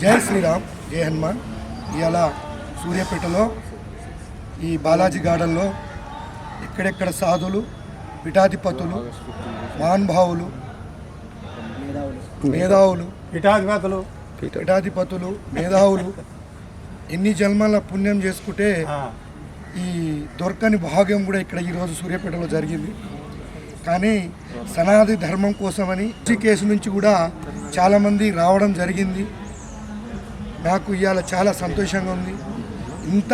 జై శ్రీరామ్ జై హనుమాన్. ఇవాళ సూర్యాపేటలో ఈ బాలాజీ గార్డెన్లో ఎక్కడెక్కడ సాధులు పీఠాధిపతులు మహానుభావులు మేధావులు పీఠాధిపతులు పీఠాధిపతులు మేధావులు ఎన్ని జన్మల పుణ్యం చేసుకుంటే ఈ దొరకని భాగ్యం కూడా ఇక్కడ ఈరోజు సూర్యాపేటలో జరిగింది. కానీ సనాది ధర్మం కోసమని ఈ కేసు నుంచి కూడా చాలామంది రావడం జరిగింది. నాకు ఇవాళ చాలా సంతోషంగా ఉంది. ఇంత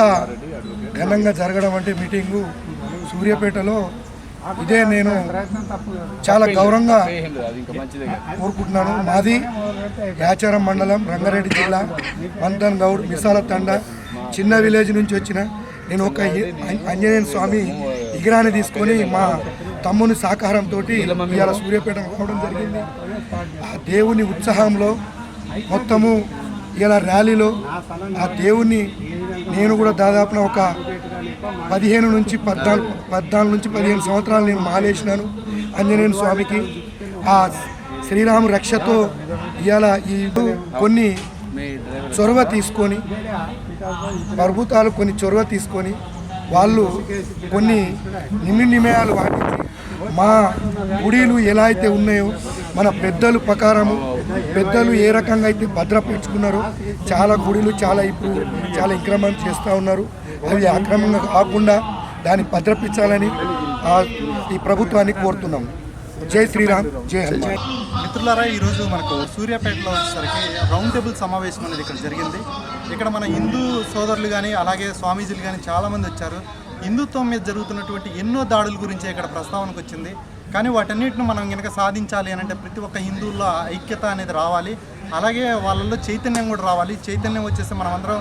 ఘనంగా జరగడం అంటే మీటింగు సూర్యాపేటలో ఇదే నేను చాలా గౌరవంగా కోరుకుంటున్నాను. మాది యాచారం మండలం రంగారెడ్డి జిల్లా మంతన్ గౌడ్ మిసాల తండ. చిన్న విలేజ్ నుంచి వచ్చిన నేను ఒక ఆంజనేయ స్వామి విగ్రహాన్ని తీసుకొని మా తమ్ముని సహకారంతో ఇవాళ సూర్యాపేట రావడం జరిగింది. ఆ దేవుని ఉత్సాహంలో మొత్తము ఇలా ర్యాలీలో ఆ దేవుణ్ణి నేను కూడా దాదాపున ఒక పదిహేను నుంచి పద్నాలుగు పద్నాలుగు నుంచి పదిహేను సంవత్సరాలు నేను మాలేసినాను ఆంజనేయ స్వామికి. ఆ శ్రీరాము రక్షతో ఇవాళ ఈ కొన్ని చొరవ తీసుకొని ప్రభుత్వాలు కొన్ని చొరవ తీసుకొని వాళ్ళు కొన్ని నిమి నిమయాలు పాటించి మా గుడిలు ఎలా అయితే ఉన్నాయో మన పెద్దలు ప్రకారము పెద్దలు ఏ రకంగా అయితే భద్రపరుచుకున్నారో చాలా గుడిలు చాలా ఇప్పుడు చాలా ఇంక్రమం చేస్తూ ఉన్నారు. అవి అక్రమంగా కాకుండా దాన్ని భద్రపించాలని ఈ ప్రభుత్వాన్ని కోరుతున్నాం. జై శ్రీరామ్ జై హరి మిత్రులారా ఈరోజు మనకు సూర్యాపేటలో వచ్చేసరికి రౌండ్ టేబుల్ సమావేశం అనేది ఇక్కడ జరిగింది. ఇక్కడ మన హిందూ సోదరులు కానీ అలాగే స్వామీజీలు కానీ చాలామంది వచ్చారు. హిందుత్వం మీద జరుగుతున్నటువంటి ఎన్నో దాడుల గురించి ఇక్కడ ప్రస్తావనకు వచ్చింది. కానీ వాటన్నిటిని మనం కనుక సాధించాలి అని అంటే ప్రతి ఒక్క హిందువుల్లో ఐక్యత అనేది రావాలి. అలాగే వాళ్ళలో చైతన్యం కూడా రావాలి. చైతన్యం వచ్చేసి మనమందరం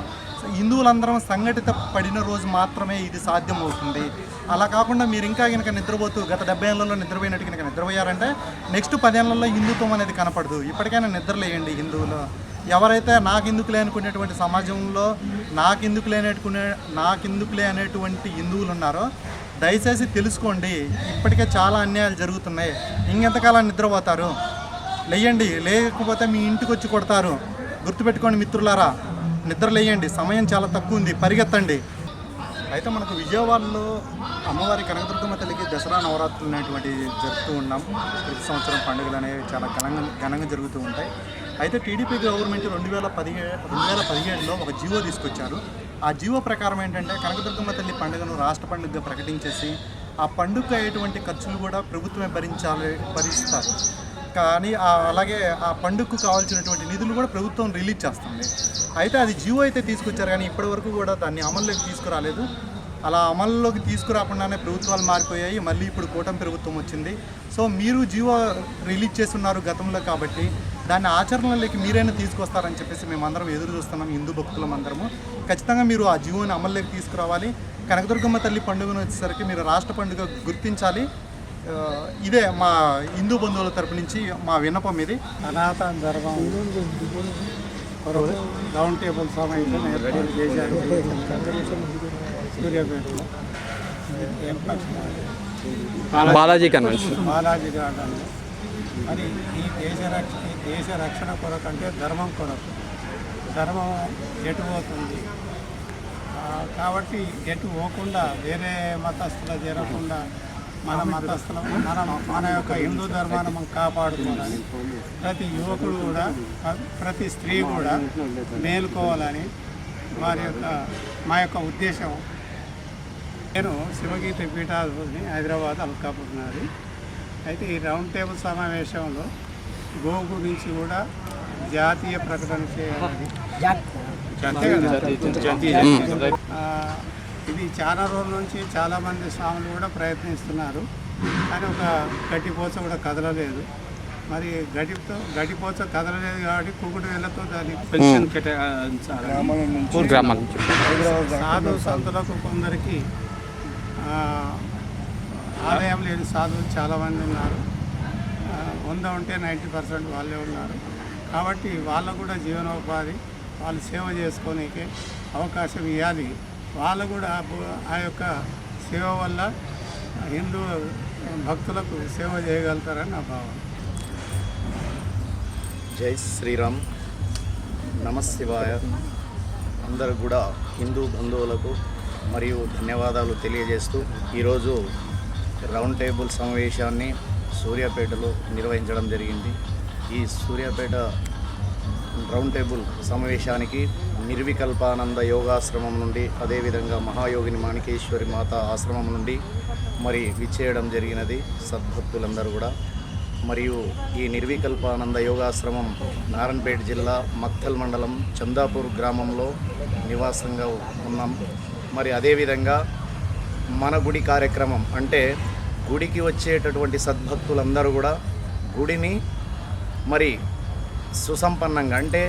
హిందువులందరం సంఘటిత పడిన రోజు మాత్రమే ఇది సాధ్యం అవుతుంది అలా కాకుండా మీరు ఇంకా కనుక నిద్రపోతూ గత డెబ్బై ఏళ్ళలో నిద్రపోయినట్టు కనుక నిద్రపోయారంటే నెక్స్ట్ పదేళ్ళలో హిందుత్వం అనేది కనపడదు. ఇప్పటికైనా నిద్రలేయండి హిందువులు. ఎవరైతే నాకెందుకులే అనుకునేటువంటి సమాజంలో నాకెందుకులే అనేటుకునే నాకెందుకులే అనేటువంటి హిందువులు ఉన్నారో దయచేసి తెలుసుకోండి ఇప్పటికే చాలా అన్యాయాలు జరుగుతున్నాయి. ఇంకెంతకాలం నిద్రపోతారు? లేయండి లేకపోతే మీ ఇంటికి వచ్చి కొడతారు. గుర్తుపెట్టుకోండి మిత్రులారా నిద్ర లేయండి సమయం చాలా తక్కువ ఉంది పరిగెత్తండి. అయితే మనకు విజయవాడలో అమ్మవారి కనకదుర్గమ్మ తల్లికి దసరా నవరాత్రులు అనేటువంటి జరుపుతూ ఉన్నాం. ప్రతి సంవత్సరం పండుగలు అనేవి చాలా ఘనంగా ఘనంగా జరుగుతూ ఉంటాయి. అయితే టీడీపీ గవర్నమెంట్ రెండు వేల పదిహే రెండు వేల పదిహేడులో ఒక జీవో తీసుకొచ్చారు. ఆ జీవో ప్రకారం ఏంటంటే కనకదుర్గమ్మ తల్లి పండుగను రాష్ట్ర పండుగగా ప్రకటించేసి ఆ పండుగ అయ్యేటువంటి ఖర్చులు కూడా ప్రభుత్వమే భరించాలి భరిస్తారు. కానీ అలాగే ఆ పండుగకు కావాల్సినటువంటి నిధులు కూడా ప్రభుత్వం రిలీజ్ చేస్తుంది. అయితే అది జియో అయితే తీసుకొచ్చారు కానీ ఇప్పటి వరకు కూడా దాన్ని అమల్లోకి తీసుకురాలేదు. అలా అమల్లోకి తీసుకురాకుండానే ప్రభుత్వాలు మారిపోయాయి. మళ్ళీ ఇప్పుడు కూటమి ప్రభుత్వం వచ్చింది. సో మీరు జియో రిలీజ్ చేస్తున్నారు గతంలో కాబట్టి దాన్ని ఆచరణలోకి మీరైనా తీసుకొస్తారని చెప్పేసి మేమందరం ఎదురు చూస్తున్నాం హిందూ భక్తులం అందరము. ఖచ్చితంగా మీరు ఆ జియోని అమల్లోకి తీసుకురావాలి. కనకదుర్గమ్మ తల్లి పండుగను వచ్చేసరికి మీరు రాష్ట్ర పండుగ గుర్తించాలి. ఇదే మా హిందూ బంధువుల తరపు నుంచి మా విన్నపం ఇది. ధర్మం. రౌండ్ టేబుల్ సమావేశం ఏర్పాటు చేశారు. సూర్యాపేటలో ఏం పక్షం? బాలాజీ కన్వెన్షన్. బాలాజీ గార్డెన్లో మరి ఈ దేశ రక్ష ఈ దేశ రక్షణ కొరకు అంటే ధర్మం కొరకు. ధర్మం ఎటు పోతుంది? కాబట్టి ఎటు పోకుండా వేరే మతస్థుల చేరకుండా మన మతస్థుల మన మన యొక్క హిందూ ధర్మాన్ని మనం కాపాడుకోవాలని ప్రతి యువకుడు కూడా ప్రతి స్త్రీ కూడా మేలుకోవాలని వారి యొక్క మా యొక్క ఉద్దేశం. నేను శివగీత పీఠాధిపతిని హైదరాబాద్ అల్కాపూర్ నాది. అయితే ఈ రౌండ్ టేబుల్ సమావేశంలో గో గురించి కూడా జాతీయ ప్రకటన? ఆ, ఇది చాలా రోజుల నుంచి చాలామంది స్వాములు కూడా ప్రయత్నిస్తున్నారు. కానీ ఒక గడ్డిపోచ కూడా కదలలేదు. మరి గడితో గడిపోచ కదలలేదు కాబట్టి కుకుడు వేళ్ళతో దాన్ని పెన్షన్ నుంచి. సాధు సంతులకు కొందరికి ఆ, ఆదాయం లేని సాధువులు చాలామంది ఉన్నారు. వంద ఉంటే నైంటీ పర్సెంట్ వాళ్ళే ఉన్నారు. కాబట్టి వాళ్ళకు కూడా జీవనోపాధి వాళ్ళు సేవ చేసుకోనీకే అవకాశం ఇవ్వాలి వాళ్ళు కూడా ఆ ఆ యొక్క సేవ వల్ల హిందూ భక్తులకు సేవ చేయగలుగుతారని నా భావన. జై శ్రీరామ్. నమశివాయ. అందరు కూడా హిందూ బంధువులకు మరియు ధన్యవాదాలు తెలియజేస్తూ ఈరోజు రౌండ్ టేబుల్ సమావేశాన్ని సూర్యాపేటలో నిర్వహించడం జరిగింది. ఈ సూర్యాపేట రౌండ్ టేబుల్ సమావేశానికి నిర్వికల్పానంద యోగాశ్రమం నుండి అదేవిధంగా మహాయోగిని మాణికేశ్వరి మాత ఆశ్రమం నుండి మరి విచ్చేయడం జరిగినది సద్భక్తులందరూ కూడా. మరియు ఈ నిర్వికల్పానంద యోగాశ్రమం నారాయణపేట జిల్లా మక్తల్ మండలం చందాపూర్ గ్రామంలో నివాసంగా ఉన్నాం. మరి అదేవిధంగా మన గుడి కార్యక్రమం అంటే గుడికి వచ్చేటటువంటి సద్భక్తులందరూ కూడా గుడిని మరి సుసంపన్నంగా అంటే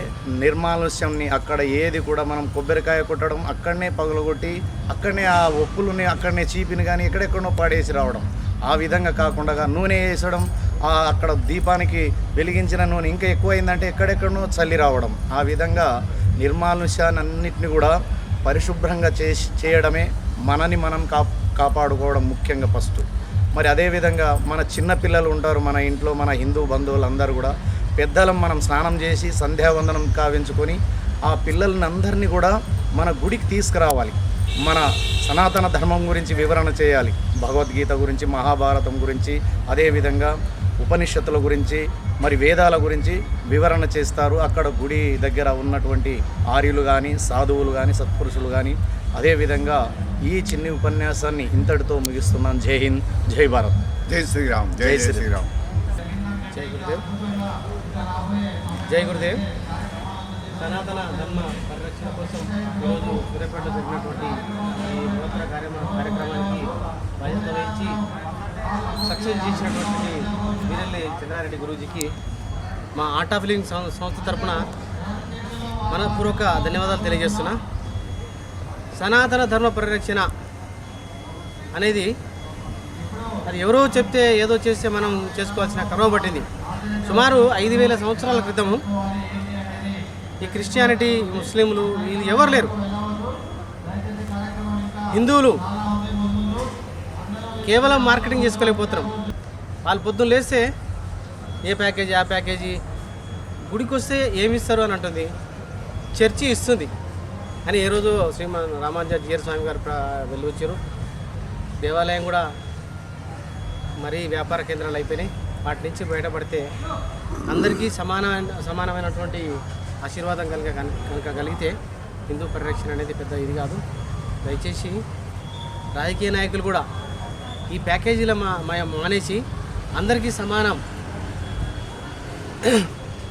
నిర్మాలుష్యంని అక్కడ ఏది కూడా మనం కొబ్బరికాయ కొట్టడం అక్కడనే పగలగొట్టి అక్కడనే ఆ ఒప్పులని అక్కడనే చీపిని కానీ ఎక్కడెక్కడనో పాడేసి రావడం. ఆ విధంగా కాకుండా నూనె వేసడం ఆ అక్కడ దీపానికి వెలిగించిన నూనె ఇంకా ఎక్కువైందంటే ఎక్కడెక్కడనో చల్లి రావడం. ఆ విధంగా నిర్మానుష్యాన్ని అన్నిటిని కూడా పరిశుభ్రంగా చేసి చేయడమే మనని మనం కా కాపాడుకోవడం ముఖ్యంగా ఫస్ట్. మరి అదేవిధంగా మన చిన్న పిల్లలు ఉంటారు మన ఇంట్లో మన హిందూ బంధువులు అందరూ కూడా. పెద్దలం మనం స్నానం చేసి సంధ్యావందనం కావించుకొని ఆ పిల్లలని అందరినీ కూడా మన గుడికి తీసుకురావాలి. మన సనాతన ధర్మం గురించి వివరణ చేయాలి. భగవద్గీత గురించి మహాభారతం గురించి అదేవిధంగా ఉపనిషత్తుల గురించి మరి వేదాల గురించి వివరణ చేస్తారు. అక్కడ గుడి దగ్గర ఉన్నటువంటి ఆర్యులు కానీ సాధువులు కానీ సత్పురుషులు కానీ అదేవిధంగా ఈ చిన్ని ఉపన్యాసాన్ని ఇంతటితో ముగిస్తున్నాను. జై హింద్ జై భారత్. జై శ్రీరామ్ జై శ్రీరామ్. జై గురుదేవ్. జై గురుదేవ్. సనాతన ధర్మ పరిరక్షణ కోసం ఈరోజు సూర్యాపేటలో జరిగినటువంటి ఈ నూతన కార్యక్రమ కార్యక్రమానికి బాధ్యత వహించి సక్సెస్ చేసినటువంటి వీరల్లి చంద్రారెడ్డి గురూజీకి మా ఆర్ట్ ఆఫ్ లివింగ్ సం- సంస్థ తరపున మనపూర్వక ధన్యవాదాలు తెలియజేస్తున్నా. సనాతన ధర్మ పరిరక్షణ అనేది అది ఎవరో చెప్తే ఏదో చేస్తే మనం చేసుకోవాల్సిన క్రమం పట్టింది. సుమారు ఐదు వేల సంవత్సరాల క్రితము ఈ క్రిస్టియానిటీ ముస్లింలు వీళ్ళు ఎవరు లేరు. హిందువులు కేవలం మార్కెటింగ్ చేసుకోలేకపోతున్నాం. వాళ్ళు పొద్దున్న లేస్తే ఏ ప్యాకేజీ ఆ ప్యాకేజీ గుడికి వస్తే ఏమి ఇస్తారు అని అంటుంది. చర్చి ఇస్తుంది. అని ఏ రోజు శ్రీమాన్ రామానుజాచార్య స్వామి గారు వెళ్ళి వచ్చారు దేవాలయం కూడా మరీ వ్యాపార కేంద్రాలు అయిపోయినాయి. వాటి నుంచి బయటపడితే అందరికీ సమానమైన సమానమైనటువంటి ఆశీర్వాదం కలిగ కనుక కలిగితే హిందూ పరిరక్షణ అనేది పెద్ద ఇది కాదు. దయచేసి రాజకీయ నాయకులు కూడా ఈ ప్యాకేజీల మా మా- మానేసి అందరికీ సమానం.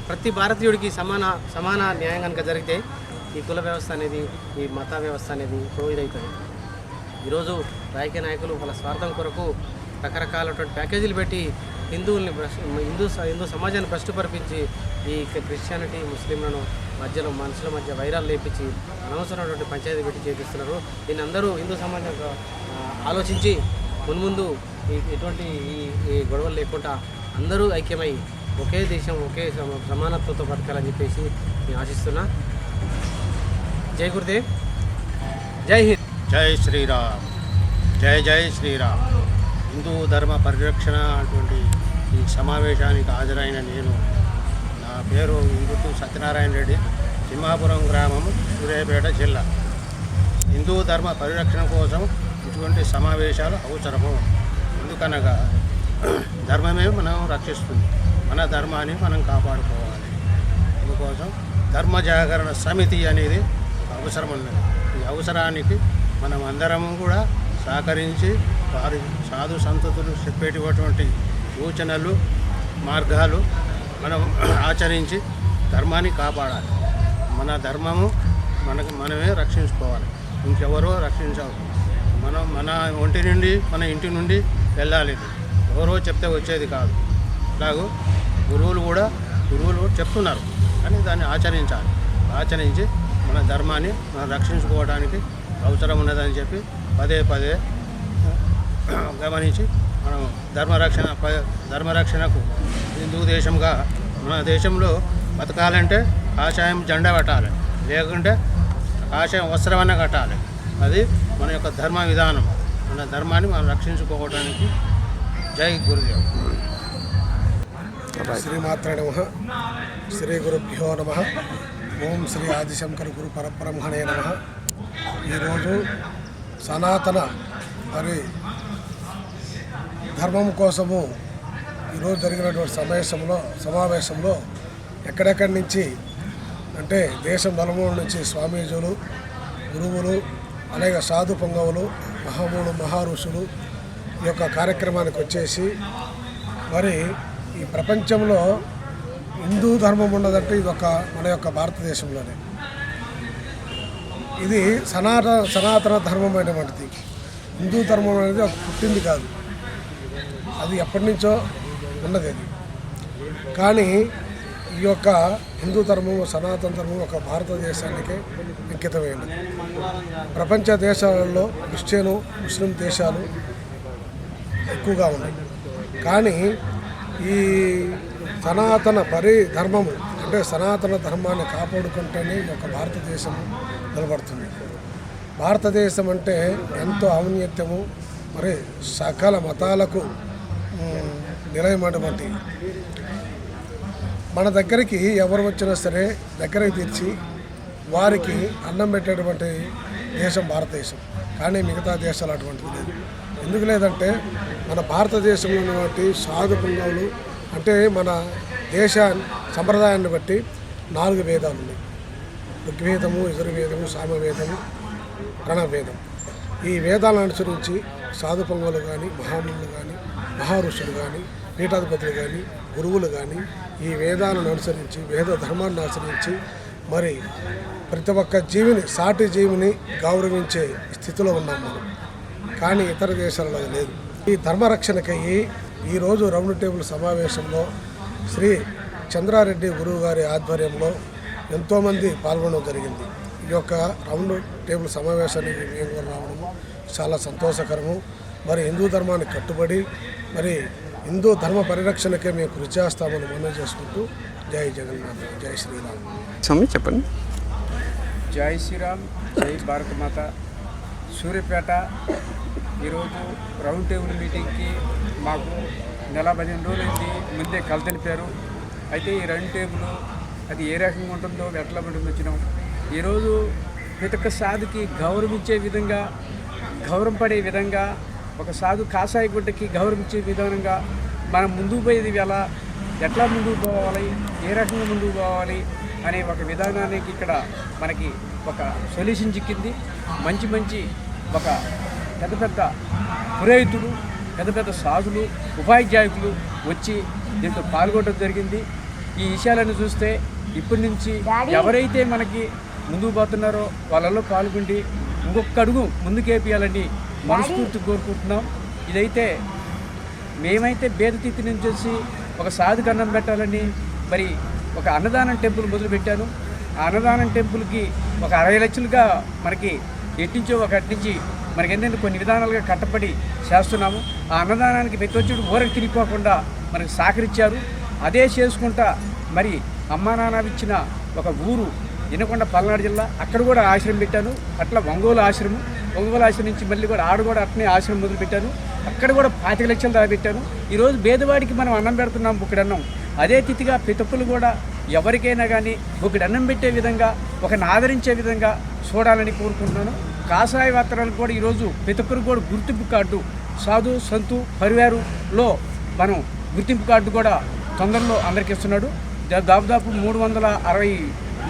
ప్రతి భారతీయుడికి సమాన సమాన న్యాయం కనుక జరిగితే ఈ కుల వ్యవస్థ అనేది ఈ మత వ్యవస్థ అనేది ప్రో ఇదవుతుంది ఈరోజు రాజకీయ నాయకులు వాళ్ళ స్వార్థం కొరకు రకరకాలటువంటి ప్యాకేజీలు పెట్టి హిందువుల్ని హిందూ స- హిందూ సమాజాన్ని భ్రష్టుపరిపించి ఈ క్రిస్టియానిటీ ముస్లింలను మధ్యలో మనుషుల మధ్య వైరాలు లేపించి అనవసరమైనటువంటి పంచాయతీ పెట్టి చేపిస్తున్నారు. దీన్ని అందరూ హిందూ సమాజం ఆలోచించి మున్ముందు ఎటువంటి ఈ గొడవలు లేకుండా అందరూ ఐక్యమై ఒకే దేశం ఒకే సమానత్వంతో బతకాలని చెప్పేసి నేను ఆశిస్తున్నా. జై గురుదేవ్. జై హింద్. జై శ్రీరామ్. జై జై శ్రీరామ్. హిందూ ధర్మ పరిరక్షణ అటువంటి ఈ సమావేశానికి హాజరైన నేను నా పేరు ఇందుకు సత్యనారాయణ రెడ్డి సింహాపురం గ్రామం సూర్యాపేట జిల్లా. హిందూ ధర్మ పరిరక్షణ కోసం ఇటువంటి సమావేశాలు అవసరము. ఎందుకనగా ధర్మమే మనం రక్షిస్తుంది. మన ధర్మాన్ని మనం కాపాడుకోవాలి. అందుకోసం ధర్మ జాగరణ సమితి అనేది అవసరం ఉన్నది ఈ అవసరానికి మనం అందరము కూడా సహకరించి వారి సాధు సంతతులు చెప్పేటటువంటి సూచనలు మార్గాలు మనం ఆచరించి ధర్మాన్ని కాపాడాలి. మన ధర్మము మనకు మనమే రక్షించుకోవాలి. ఇంకెవరో రక్షించవు మనం మన ఒంటి నుండి మన ఇంటి నుండి వెళ్ళాలి. ఎవరో చెప్తే వచ్చేది కాదు. అలాగూ గురువులు కూడా గురువులు కూడా చెప్తున్నారు. కానీ దాన్ని ఆచరించాలి. ఆచరించి మన ధర్మాన్ని మనం రక్షించుకోవడానికి అవసరం ఉన్నదని చెప్పి పదే పదే గమనించి మనం ధర్మరక్షణ ధర్మరక్షణకు హిందూ దేశంగా మన దేశంలో బతకాలంటే కాషాయం జెండా కట్టాలి. లేకుంటే కాషాయం వస్త్రమన్న కట్టాలి. అది మన యొక్క ధర్మ విధానం. మన ధర్మాన్ని మనం రక్షించుకోవడానికి జై గురుదేవ్. శ్రీమాత్ర నమ. శ్రీ గురుభ్యో నమ. ఓం శ్రీ ఆదిశంకర గురు పరబ్రహ్మణే నమ. ఈరోజు సనాతన మరి ధర్మం కోసము ఈరోజు జరిగినటువంటి సమావేశంలో సమావేశంలో ఎక్కడెక్కడి నుంచి అంటే దేశం నలుమూల నుంచి స్వామీజులు గురువులు అనేక సాధు పొంగవులు మహాములు మహారుషులు ఈ యొక్క కార్యక్రమానికి వచ్చేసి మరి ఈ ప్రపంచంలో హిందూ ధర్మం ఉన్నదంటే ఇది ఒక మన యొక్క భారతదేశంలోనే. ఇది సనాతన సనాతన ధర్మం అయినటువంటిది. హిందూ ధర్మం అనేది ఒక పుట్టింది కాదు. అది ఎప్పటి నుంచో ఉన్నది అది. కానీ ఈ యొక్క హిందూ ధర్మం సనాతన ధర్మం ఒక భారతదేశానికి అంకితమైనది ప్రపంచ దేశాలలో క్రిస్టియను ముస్లిం దేశాలు ఎక్కువగా ఉన్నాయి. కానీ ఈ సనాతన పరి ధర్మము అంటే సనాతన ధర్మాన్ని కాపాడుకుంటేనే ఈ యొక్క భారతదేశం నిలబడుతుంది. భారతదేశం అంటే ఎంతో ఔన్నత్యము మరి సకల మతాలకు మ్, నిలయమైనటువంటి. మన దగ్గరికి ఎవరు వచ్చినా సరే దగ్గరికి తెచ్చి వారికి అన్నం పెట్టేటువంటి దేశం భారతదేశం. కానీ మిగతా దేశాలు అటువంటిది లేదు ఎందుకు లేదంటే మన భారతదేశంలో ఉన్నటువంటి సాధు పుంగవులు అంటే మన దేశ సంప్రదాయాన్ని బట్టి నాలుగు వేదాలు ఉన్నాయి. ఋగ్వేదము యజుర్వేదము సామవేదము గణవేదం ఈ వేదాలను అనుసరించి సాధు పొంగులు కానీ మహాములు కానీ మహారుషులు కానీ పీఠాధిపతులు కానీ గురువులు కానీ ఈ వేదాలను అనుసరించి వేద ధర్మాన్ని అనుసరించి మరి ప్రతి ఒక్క జీవిని సాటి జీవిని గౌరవించే స్థితిలో ఉన్నాం మనం. కానీ ఇతర దేశాలలో లేదు. ఈ ధర్మరక్షణకయ్యి ఈరోజు రౌండ్ టేబుల్ సమావేశంలో శ్రీ చంద్రారెడ్డి గురువు గారి ఆధ్వర్యంలో ఎంతోమంది పాల్గొనడం జరిగింది. ఈ యొక్క రౌండ్ టేబుల్ సమావేశానికి మేము రావడము చాలా సంతోషకరము. మరి హిందూ ధర్మాన్ని కట్టుబడి మరి హిందూ ధర్మ పరిరక్షణకే మేము కృషి చేస్తామని మనం చేసుకుంటూ జై జగన్నాథ్ జై శ్రీరామ్. స్వామి చెప్పండి. జై శ్రీరామ్ జై భారత మాత సూర్యపేట ఈరోజు రౌండ్ టేబుల్ మీటింగ్కి మాకు నెల పదిహేను రోజులైంది. ముందే కల తెలిపారు. అయితే ఈ రౌండ్ టేబుల్ అది ఏ రకంగా ఉంటుందో ఎట్లా ఉంటుందో వచ్చినాం ఈరోజు ప్రతి ఒక్క సాధుకి గౌరవించే విధంగా గౌరవం పడే విధంగా ఒక సాధు కాషాయ గుడ్డకి గౌరవించే విధానంగా మనం ముందుకు పోయేది ఎలా ఎట్లా ముందుకు పోవాలి ఏ రకంగా ముందుకు పోవాలి అనే ఒక విధానానికి ఇక్కడ మనకి ఒక సొల్యూషన్ చిక్కింది. మంచి మంచి ఒక పెద్ద పెద్ద పురోహితులు పెద్ద పెద్ద సాధులు ఉపాధ్యాయులు వచ్చి దీంట్లో పాల్గొనడం జరిగింది. ఈ విషయాలను చూస్తే ఇప్పటి నుంచి ఎవరైతే మనకి ముందుకు పోతున్నారో వాళ్ళలో పాల్గొండి ఇంకొక అడుగు ముందుకేపియాలని మనస్ఫూర్తి కోరుకుంటున్నాం. ఇదైతే మేమైతే బేదతీతి నుంచి వచ్చి ఒక సాధుకు అన్నం పెట్టాలని మరి ఒక అన్నదానం టెంపుల్ మొదలుపెట్టాను. ఆ అన్నదానం టెంపుల్కి ఒక అరవై లక్షలుగా మనకి ఎట్టించో ఒక నుంచి మనకి ఏంటంటే కొన్ని విధానాలుగా కట్టబడి చేస్తున్నాము. ఆ అన్నదానానికి ప్రతి వచ్చి ఊరకు తిరిగిపోకుండా మనకు సహకరించారు. అదే చేసుకుంటా మరి అమ్మా నాన్నవిచ్చిన ఒక ఊరు వినకొండ పల్నాడు జిల్లా అక్కడ కూడా ఆశ్రమం పెట్టాను. అట్లా ఒంగోలు ఆశ్రమం ఒంగోలు ఆశ్రమం నుంచి మళ్ళీ కూడా ఆడ కూడా అట్నే ఆశ్రమం మొదలు పెట్టాను. అక్కడ కూడా పాతిక లక్షలు దాకా పెట్టాను. ఈరోజు బేదవాడికి మనం అన్నం పెడుతున్నాం బుక్కడి అన్నం అదే తిథిగా పితప్పులు కూడా ఎవరికైనా కానీ బుక్కడి అన్నం పెట్టే విధంగా ఒకరిని ఆదరించే విధంగా చూడాలని కోరుకుంటున్నాను. కాషాయ వార్తలకు కూడా ఈరోజు ప్రతి ఒక్కరు కూడా గుర్తింపు కార్డు సాధు సంతు పరివారులో మనం గుర్తింపు కార్డు కూడా తొందరలో అందరికి ఇస్తున్నాడు. దాదాపు మూడు వందల అరవై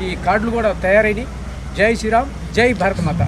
ఈ కార్డులు కూడా తయారైనవి జై శ్రీరామ్ జై భారత మాత